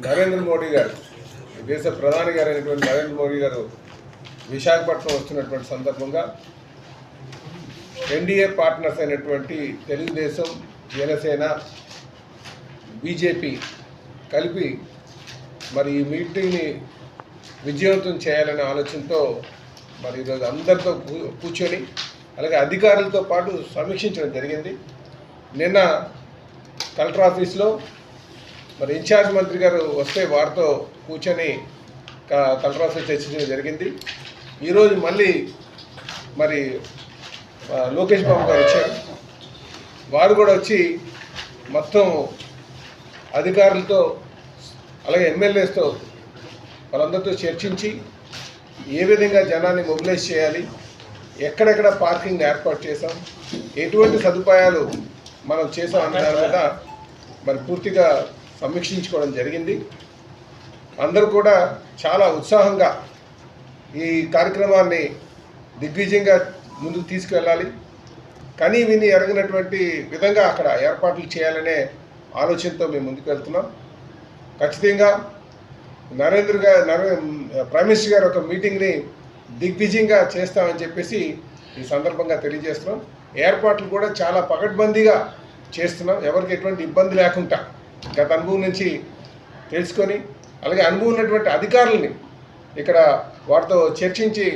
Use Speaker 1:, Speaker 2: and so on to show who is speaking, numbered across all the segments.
Speaker 1: నరేంద్ర మోడీ గారు దేశ ప్రధాని గారు అయినటువంటి నరేంద్ర మోడీ గారు విశాఖపట్నం వస్తున్నటువంటి సందర్భంగా ఎన్డీఏ పార్ట్నర్స్ అయినటువంటి తెలుగుదేశం జనసేన బీజేపీ కలిపి మరి ఈ మీటింగ్ని విజయవంతం చేయాలనే ఆలోచనతో మరి ఈరోజు అందరితో కూ- కూర్చొని అలాగే అధికారులతో పాటు సమీక్షించడం జరిగింది. నిన్న కలెక్టర్ ఆఫీస్లో మరి ఇన్ఛార్జ్ మంత్రి గారు వస్తే వారితో కూర్చొని క- చర్చించడం జరిగింది. ఈరోజు మళ్ళీ మరి లోకేష్ బాబు గారు వచ్చారు. వారు కూడా వచ్చి మొత్తం అధికారులతో అలాగే ఎమ్మెల్యేస్తో వాళ్ళందరితో చర్చించి ఏ విధంగా జనాన్ని మొబిలైజ్ చేయాలి ఎక్కడెక్కడ పార్కింగ్ ఏర్పాటు చేసాం ఎటువంటి సదుపాయాలు మనం చేసాం అన్న దాని మీద మరి పూర్తిగా సమీక్షించుకోవడం జరిగింది. అందరూ కూడా చాలా ఉత్సాహంగా ఈ కార్యక్రమాన్ని దిగ్విజయంగా ముందుకు తీసుకువెళ్ళాలి కనీ విని ఎరగినటువంటి విధంగా అక్కడ ఏర్పాట్లు చేయాలనే ఆలోచనతో మేము ముందుకు వెళ్తున్నాం. ఖచ్చితంగా నరేంద్ర గారు నరే ప్రైమ్ మినిస్టర్ గారు ఒక మీటింగ్ని దిగ్విజయంగా చేస్తామని చెప్పేసి ఈ సందర్భంగా తెలియజేస్తున్నాం. ఏర్పాట్లు కూడా చాలా పకడ్బందీగా చేస్తున్నాం. ఎవరికి ఎటువంటి ఇబ్బంది లేకుండా గత అనుభవం నుంచి తెలుసుకొని అలాగే అనుభవం ఉన్నటువంటి అధికారులని ఇక్కడ వారితో చర్చించి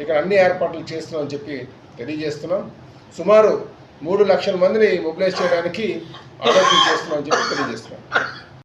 Speaker 1: ఇక్కడ అన్ని ఏర్పాట్లు చేస్తున్నామని చెప్పి తెలియజేస్తున్నాం. సుమారు మూడు లక్షల మందిని మొబిలైజ్ చేయడానికి ఆలోచన చేస్తున్నామని చెప్పి తెలియజేస్తున్నాం.